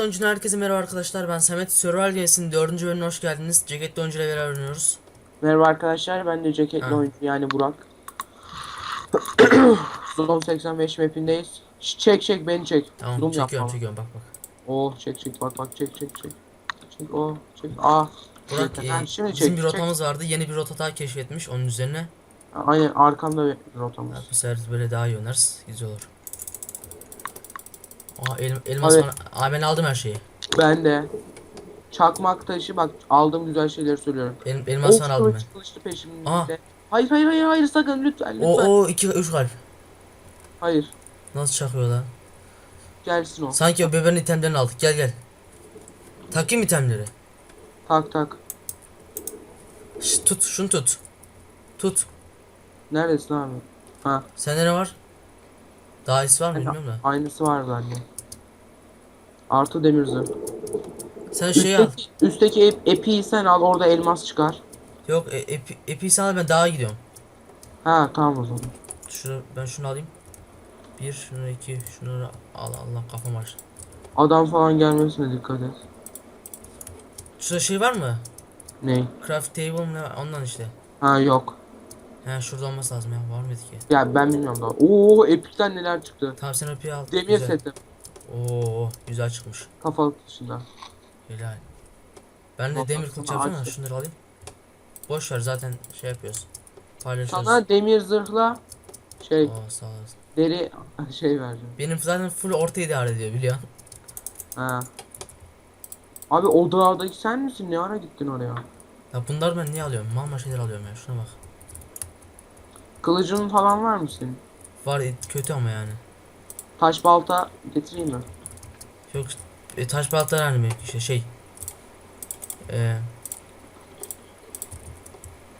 Arkadan önceden herkese merhaba arkadaşlar. Ben Samet. Survival Games'in 4. bölümüne hoş geldiniz. Ceketli oyuncuyla beraber oynuyoruz. Merhaba arkadaşlar ben de ceketli Ha. oyuncu yani Burak. Zone 85 mapindeyiz. Çek çek beni çek. Tamam Zoom çekiyorum bana. çekiyorum bak bak. Oh çek çek bak bak çek çek çek. Çek o çek. Aa. Burak Çek. e, Ha, şimdi bizim çek, bir çek. rotamız vardı. Yeni bir rota daha keşfetmiş onun üzerine. Aynen arkamda bir rotamız. Ha, bu sefer böyle daha iyi oynarız. Güzel olur. Aa el, elmas Evet. falan. Aa ben aldım her şeyi. Ben de. Çakmak taşı bak aldığım güzel şeyleri söylüyorum. El, elmas falan aldım ben. kılıçlı peşimde. Hayır hayır hayır hayır sakın lütfen lütfen. O o 2 3 kalp. Hayır. Nasıl çakıyor lan? Gelsin o. Sanki o bebeğin itemlerini aldık. Gel gel. Takayım itemleri. Tak tak. Şş, tut şunu tut. Tut. Neredesin abi? Ha. Sende ne var? Daha iyisi var mı bilmiyorum da. Aynısı var bende. Artı demir zırh. Sen şey al. Üstteki, üstteki ep, epiyi sen al orada elmas çıkar. Yok e, epi, epi sana ben daha gidiyorum. Ha tamam o zaman. Şunu ben şunu alayım. Bir, şunu iki, şunu al Allah kafam aç. Adam falan gelmesine dikkat et. Şurada şey var mı? Ney? Craft table mı ne ondan işte. Ha yok. He şurada olması lazım ya var mıydı ki? Ya ben bilmiyorum daha. Oo epikten neler çıktı. Tamam sen epi al. Demir güzel. seti. Oo güzel çıkmış. Kafalık dışında. Helal. Ben de Bak, demir kılıç yapacağım açtım. şunları alayım. Boş ver zaten şey yapıyoruz. Paylaşıyoruz. Sana demir zırhla şey Oo sağ olasın. deri şey vereceğim. Benim zaten full orta idare ediyor biliyorsun. Ha. Abi o dağdaki sen misin? Ne ara gittin oraya? Ya bunları ben niye alıyorum? Mal şeyler alıyorum ya şuna bak. Kılıcın falan var mı senin? Var kötü ama yani. Taş balta getireyim mi? Yok e, taş baltalar hani işte şey. E,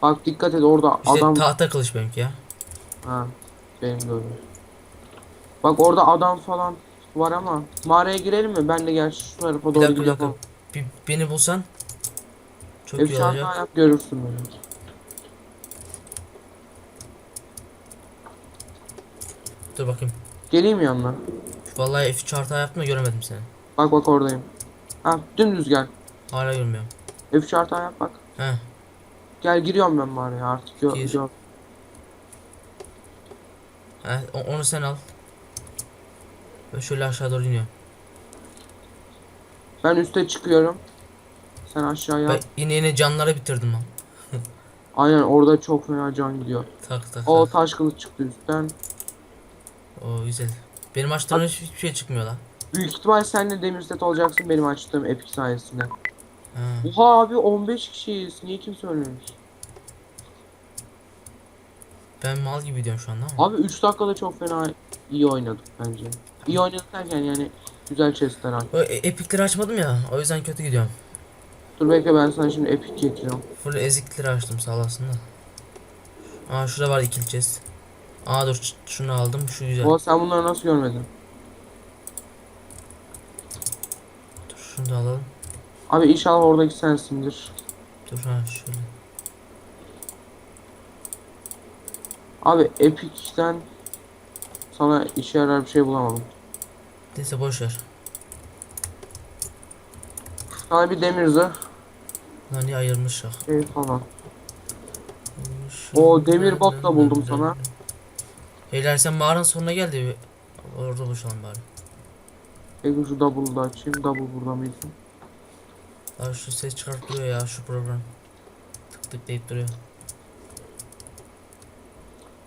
Bak dikkat et orada işte adam tahta kılıç benimki ya. Ha, benim de öyle. Bak orada adam falan var ama mağaraya girelim mi? Ben de gel şu tarafa Bir doğru dakika bir dakika. Bir, beni bulsan çok iyi Efşan olacak. yap görürsün beni. Dur bakayım. Geleyim yanına. Vallahi F chart'a yaptım da göremedim seni. Bak bak oradayım. Ha dümdüz gel. Hala görmüyorum. F chart'a yap bak. He. Gel giriyorum ben mağaraya artık. Gö Gir. gör. He onu sen al. Ben şöyle aşağı doğru iniyorum. Ben üste çıkıyorum. Sen aşağıya. Ben yine yine canları bitirdim lan. Aynen orada çok fena can gidiyor. Tak tak O tak. taş kılıç çıktı üstten. O güzel. Benim açtığım hiç- hiçbir şey çıkmıyor lan. Büyük ihtimal sen de demir set olacaksın benim açtığım epic sayesinde. He. Oha abi 15 kişiyiz. Niye kimse ölmemiş? Ben mal gibi diyorum şu anda ama. Abi 3 dakikada çok fena iyi oynadık bence. İyi oynadık derken yani güzel chestler. O e- epikleri açmadım ya. O yüzden kötü gidiyorum. Dur bekle ben sana şimdi epic getiriyorum. Full ezikleri açtım sağ olasın da. Aa şurada var ikili chest. Aa dur şunu aldım şu güzel. Oha sen bunları nasıl görmedin? Dur şunu da alalım. Abi inşallah oradaki sensindir. Dur ha şöyle. Abi epic'ten sana işe yarar bir şey bulamadım. Neyse boş ver. Sana bir demir zırh Lan niye ayırmış ya? şey falan. O demir bot da buldum sana. Beyler sen mağaranın sonuna geldi. Orada buluşalım bari. Peki şu double'ı da açayım. Double burada mıydın? Abi şu ses çıkartıyor ya şu program. Tık tık deyip duruyor.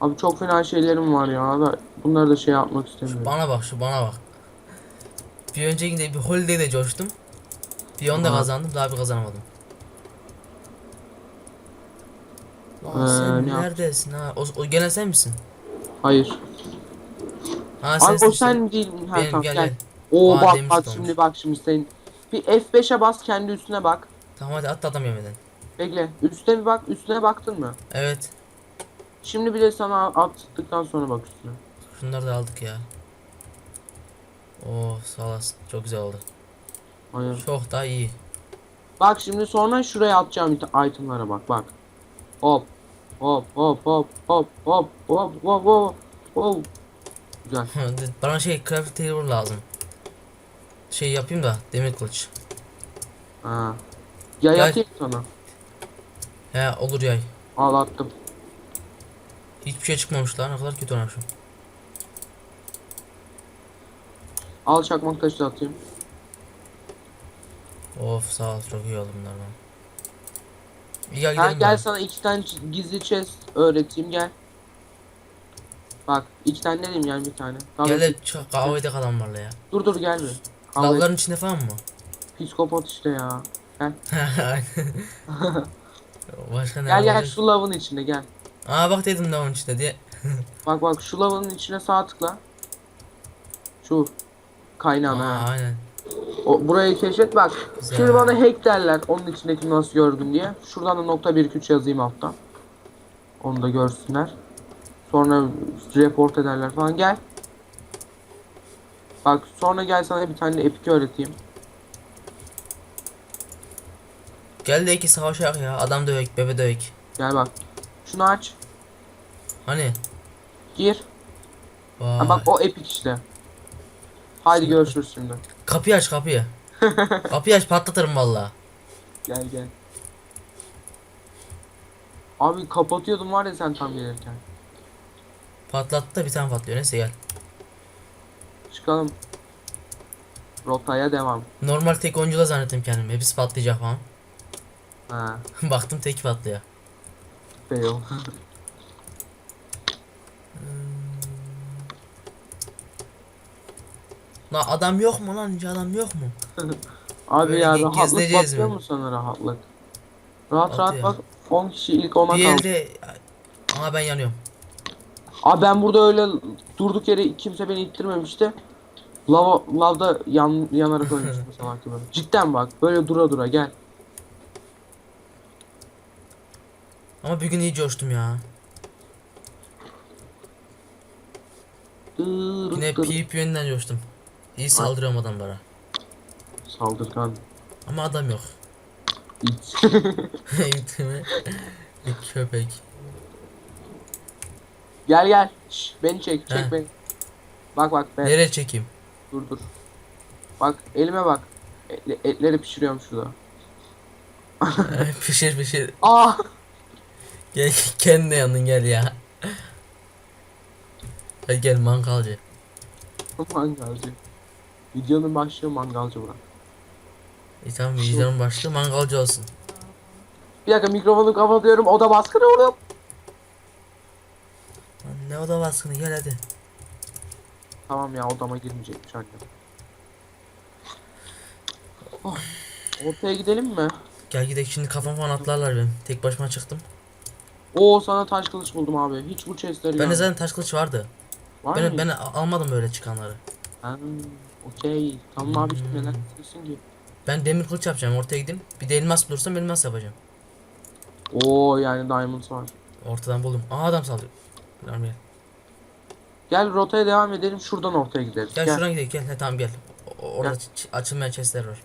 Abi çok fena şeylerim var ya. Da bunları da şey yapmak istemiyorum. Bana bak şu bana bak. Bir öncekinde bir holiday'de coştum. Bir onda Aha. kazandım daha bir kazanamadım. Lan Ee, sen neredesin ha? O, o gelen sen misin? Hayır. Ha Abi sensin o sen değil? Ha, Benim tamam, gel gel. gel. Oo Aa, bak demir bak set şimdi bak şimdi senin. Bir F5'e bas kendi üstüne bak. Tamam hadi at adam yemeden. Bekle. Üstüne bir bak. Üstüne baktın mı? Evet. Şimdi bir de sana attıktan sonra bak üstüne. Şunları da aldık ya. Oo sağ olasın. Çok güzel oldu. Aynen. Çok daha iyi. Bak şimdi sonra şuraya atacağım it- itemlara bak bak. Hop. Hop hop hop hop hop hop hop hop hop. Güzel. Bana şey craft table lazım. şey yapayım da demir kılıç. Ha. Ya Gel. yatayım sana. He olur yay. Al attım. Hiçbir şey çıkmamış lan ne kadar kötü oynamışım. Al çakmak taşı atayım. Of sağ ol çok iyi oldu bunlar lan. İyi gel Ha, gel sana iki tane gizli chest öğreteyim gel. Bak iki tane dedim gel bir tane. Tamam, Gel de çok kavga edek adamlarla ya. Dur dur gel bir. Kavga et. Lavların içinde falan mı? Psikopat işte ya. Gel. Başka ne Gel gel şu lavın içine gel. Aa bak dedim lavın içinde diye. Bak bak şu lavın içine sağ tıkla. Şu kaynağına. Aa, ha. aynen. O, burayı keşfet bak. Güzel. Şimdi bana hack derler onun içindeki nasıl gördün diye. Şuradan da nokta 1 3 yazayım alttan. Onu da görsünler. Sonra report ederler falan gel. Bak sonra gel sana bir tane de epic öğreteyim. Gel de iki savaşak ya. Adam dövek, bebe dövek. Gel bak. Şunu aç. Hani? Gir. Vay. Ha, bak o epic işte. Haydi görüşürüz şimdi. Kapıyı aç kapıyı. kapıyı aç patlatırım valla. Gel gel. Abi kapatıyordum var ya sen tam gelirken. Patlattı da bir tane patlıyor. Neyse gel. Çıkalım. Rotaya devam. Normal tek oyuncula zannettim kendimi. Hepsi patlayacak falan. Ha. Baktım tek patlıyor. Fail. Lan adam yok mu lan? Hiç adam yok mu? Abi Böyle ya rahatlık gezdireceğiz bakıyor mu sana rahatlık? Rahat Batıyor. rahat bak 10 kişi ilk ona Bir kaldı. elde... Aa ben yanıyorum. Abi ben burada öyle durduk yere kimse beni ittirmemişti. Lava, lavda yan, yanarak ölmüştüm mesela gibi. Cidden bak böyle dura dura gel. Ama bir gün iyi coştum ya. Yine dır. PvP yönünden coştum. İyi saldırıyorum adamlara. Saldırgan. Ama adam yok. İt. Mi? Bir köpek. gel gel. Şş, beni çek çek He. beni. Bak bak ben. Nereye çekeyim? Dur dur. Bak elime bak. Etle- etleri pişiriyorum şurada. pişir pişir. Ah! Gel kendi yanın gel ya. Hadi gel mangalcı. mangalcı. Videonun başlığı mangalcı bırak. İyi tamam videonun başlığı mangalcı olsun. Bir dakika mikrofonu kapatıyorum. Oda baskını oğlum. Lan ne oda baskını gel hadi. Tamam ya odama girmeyecekmiş annem. Oh, Ortaya gidelim mi? Gel gidelim şimdi kafam falan atlarlar benim. Tek başıma çıktım. Oo sana taş kılıç buldum abi. Hiç bu chestleri Bende görmedim. zaten taş kılıç vardı. Var Ben, mı? ben a- almadım böyle çıkanları. Ha, Okey. Tamam abi Hmm. neler istiyorsun ki? Ben demir kılıç yapacağım ortaya gideyim. Bir de elmas bulursam elmas yapacağım. Oo yani diamonds var. Ortadan buldum. Aa adam saldırıyor. Tamam gel. Gel rotaya devam edelim. Şuradan ortaya gideriz. Gel, Gel. şuradan gidelim gel. He, tamam gel. O- orada Gel. açılmayan chestler var.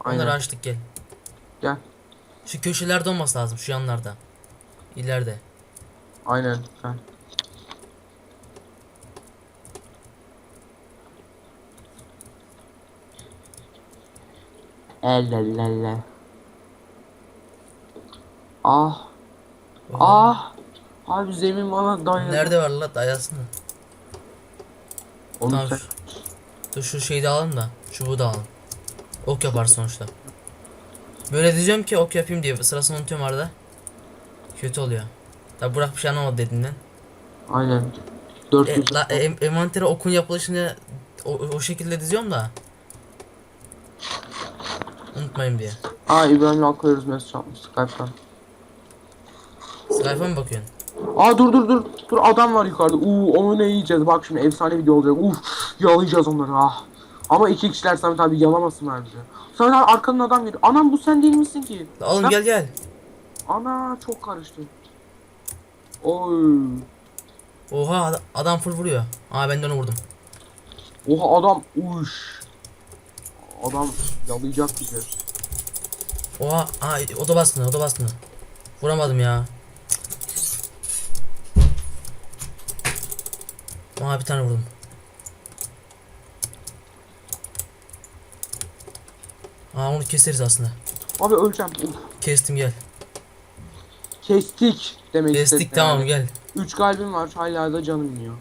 Aynen. Onları açtık gel. Gel. Şu köşelerde olması lazım şu yanlarda. İleride. Aynen. Gel. Ellellelle. Ah. Ah. Abi zemin bana dayandı. Nerede var la dayasını? Onu Tamam. sen- Dur şu şeyi de alalım da. Çubuğu da alalım. Ok yapar sonuçta. Böyle diyeceğim ki ok yapayım diye sırasını unutuyorum arada. Kötü oluyor. Tabi Burak bir şey anlamadı dediğinden. Aynen. E, 400. la, e, envantere okun yapılışını o, o şekilde diziyorum da. Unutmayın diye. Aa İbrahim'le akıyoruz mesaj atmış Skype'tan. Skype'a mı bakıyorsun? Aa dur dur dur. Dur adam var yukarıda. Uuu onu ne yiyeceğiz? Bak şimdi efsane video olacak. Uf yalayacağız onları ah. Ama iki kişiler Samet abi yalamasınlar bizi. Samet abi arkanın adam geliyor. Anam bu sen değil misin ki? La oğlum Ha? gel gel. Ana çok karıştı. Oy. Oha ad- adam full vuruyor. Aa ben de onu vurdum. Oha adam uş. Adam yalayacak bizi. Oha aa oda baskını oda baskını. Vuramadım ya. Aa bir tane vurdum. Aa onu keseriz aslında. Abi öleceğim. Kestim gel. Kestik demek Kestik istedim tamam yani. gel. 3 kalbim var hala da canım iniyor.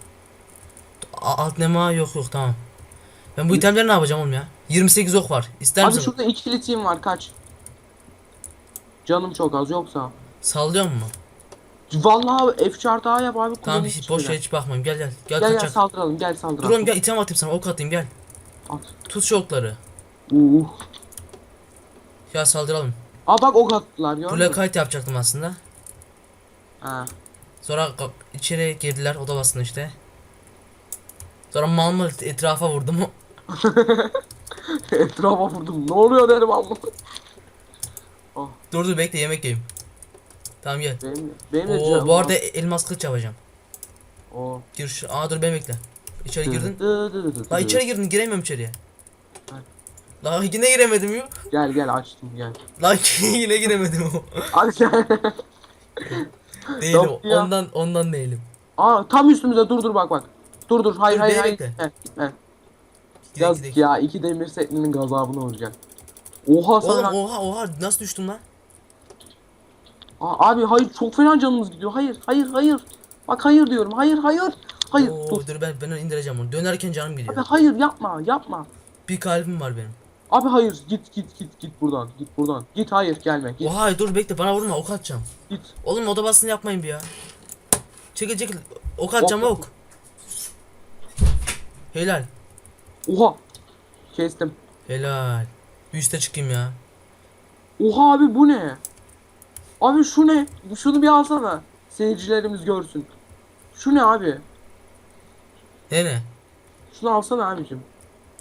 Alt nema yok yok tamam. Ben bu itemleri ne yapacağım oğlum ya? 28 ok var. İster Abi misin? şurada ikili team var kaç. Canım çok az yoksa. Sallıyor mu? Vallahi F chart A yap abi Tamam kullanayım hiç boş ver hiç bakmayayım gel gel. Gel, Gel gel kaçak. saldıralım gel Dur saldıralım. oğlum gel item atayım sana ok atayım gel. At. Tut şu okları. Uh. Ya saldıralım. Aa bak ok attılar gördün mü? Black Kite yapacaktım aslında. Ha. Sonra ka- içeri girdiler oda basın işte. Sonra mal mal etrafa vurdum. Etrafa vurdum. Ne oluyor dedim amma. Oh dur dur bekle yemek yiyeyim. Tamam gel. benim, benim Oo bu arada elmas kılıç yapacağım. Oo. Gir şu. Aa dur beni bekle. İçeri girdin. La içeri girdin giremiyorum içeriye. La yine giremedim ya. Gel gel açtım gel. La yine giremedim o. Hadi gel. Değilim. Yok ya. Ondan ondan değilim. Aa tam üstümüze dur dur bak bak. Dur dur hayır Dur, hayır hayır. bekle. Gitme, gitme. Gidelim, gidelim. ya iki demir setlinin gazabına olacak. Oha Oğlum sana. oha oha nasıl düştüm lan? Aa, abi hayır çok fena canımız gidiyor. Hayır hayır hayır. Bak hayır diyorum. Hayır hayır. Hayır Oo, dur. dur ben ben indireceğim onu. Dönerken canım Abi gidiyor. hayır yapma yapma. Bir kalbim var benim. Abi hayır git git git git buradan. Git buradan. Git hayır gelme. Git Oha dur bekle bana vurma ok atacağım. git. Oğlum oda basını yapmayın bir ya. Çekil çekil. Ok atacağım Ok. ok. Helal. Oha. Kestim. Helal. Bir üste çıkayım ya. Oha abi bu ne? Abi şu ne? Şunu bir alsana. Seyircilerimiz görsün. Şu ne abi? Ne ne? Şunu alsana abicim.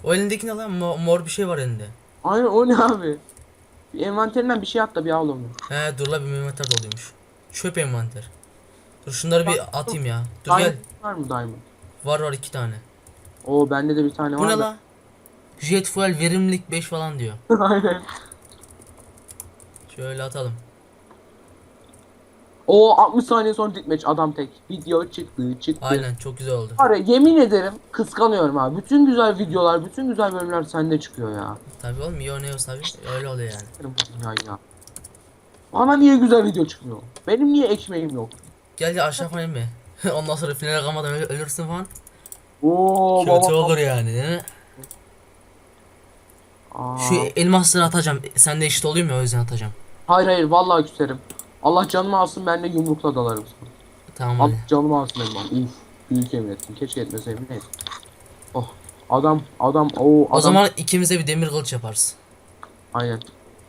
O elindeki ne lan? Mo- mor bir şey var elinde. Aynen o ne abi? Bir envanterinden bir şey at da bir al onu. He dur la bir envanter doluymuş. Çöp envanter. Dur şunları bir atayım ya. Dur gel. Diamond var mı diamond? Var var iki tane. Oo bende de bir tane Bu var. ne da- la? Jet fuel verimlilik 5 falan diyor. Aynen. Şöyle atalım. Oo 60 saniye sonra ditmeç adam tek. Video çıktı çıktı. Aynen çok güzel oldu. Var ya yemin ederim kıskanıyorum abi. Bütün güzel videolar, bütün güzel bölümler sende çıkıyor ya. Tabii oğlum iyi oynuyoruz tabii. Öyle oluyor yani. Ya ya. Bana niye güzel video çıkmıyor? Benim niye ekmeğim yok? Gel gel aşağı falan inme. Ondan sonra finale kalmadan öl- ölürsün falan. Oo Kötü baba. olur yani değil mi? Aa. Şu elmasları atacağım. Sen de eşit olayım ya o yüzden atacağım. Hayır hayır vallahi küserim. Allah canımı alsın ben de yumrukla dalarım sana. Tamam Allah hadi. canımı alsın benim. Uf. Büyük emin ettim. Keşke etmeseydim. Neyse. Oh. Adam adam o adam. O zaman ikimize bir demir kılıç yaparız. Aynen.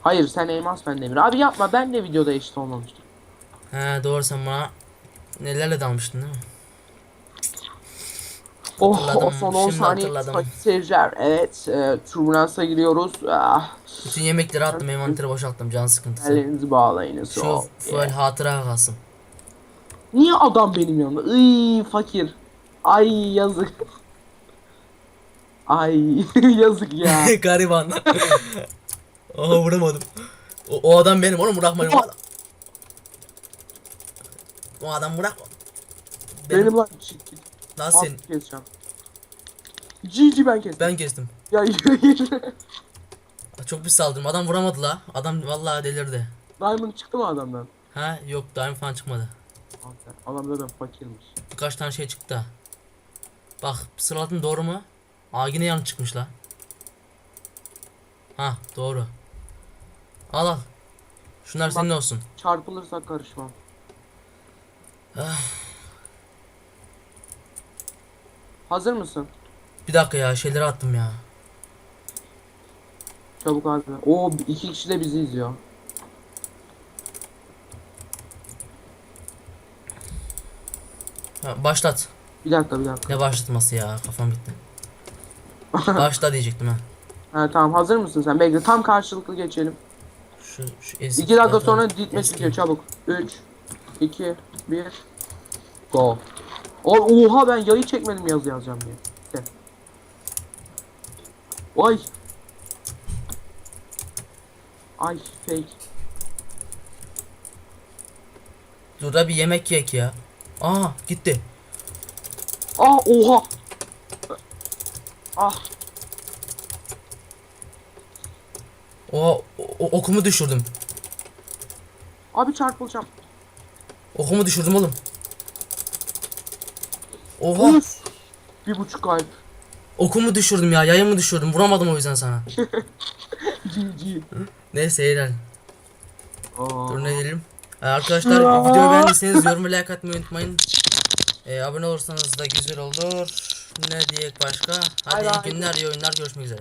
Hayır sen elmas ben demir. Abi yapma ben de videoda eşit olmamıştım. He doğru sen bana nelerle dalmıştın değil mi? Oh Hatırladım, o son 10 şimdi saniye hatırladım. seyirciler. Evet e, turbulansa giriyoruz. Ah, Bütün yemekleri attım envanteri boşalttım can sıkıntısı. ellerinizi bağlayınız. Şu Oh, fuel yeah. hatıra kalsın. Niye adam benim yanımda? Iy fakir. Ay yazık. Ay yazık ya. Gariban. Aha vuramadım. O, o adam benim oğlum bırakmayın o adam. O adam bırak. Benim, benim lan. Lan Al sen. keseceğim. Cici ben kestim. Ben kestim. Ya yürü. Çok bir saldırım. Adam vuramadı la. Adam vallahi delirdi. Diamond çıktı mı adamdan? Ha yok daim falan çıkmadı. Aferin. Adam zaten fakirmiş. Birkaç tane şey çıktı. Bak sıraladım doğru mu? Aa yine yanlış çıkmış la. Ha doğru. Al al. Şunlar senin olsun. Çarpılırsak karışmam. Hazır mısın? Bir dakika ya şeyleri attım ya. Çabuk abi. Oo iki kişi de bizi izliyor. Ha, başlat. Bir dakika bir dakika. Ne başlatması ya kafam gitti. Başla diyecektim ha. Ha, tamam hazır mısın sen? Bekle tam karşılıklı geçelim. Şu, şu eski. 2 dakika sonra ditme çıkıyor çabuk. 3 2 1 Go. O, oha ben yayı çekmedim yazı yazacağım diye. Gel. Ay. Ay fake. Dur da bir yemek yek ya. Aa gitti. Ah oha. Ah. O- o- okumu düşürdüm. Abi çarpılacağım. Okumu düşürdüm oğlum. Oha Uf. Bir buçuk kalp. okumu düşürdüm ya yayımı düşürdüm vuramadım o yüzden sana. GG. Neyse. Aa. Dur ne diyelim. Ee, arkadaşlar videoyu beğendiyseniz yorum ve like atmayı unutmayın. Ee, abone olursanız da güzel olur. Ne diyek başka? Hadi iyi günler iyi oyunlar görüşmek üzere.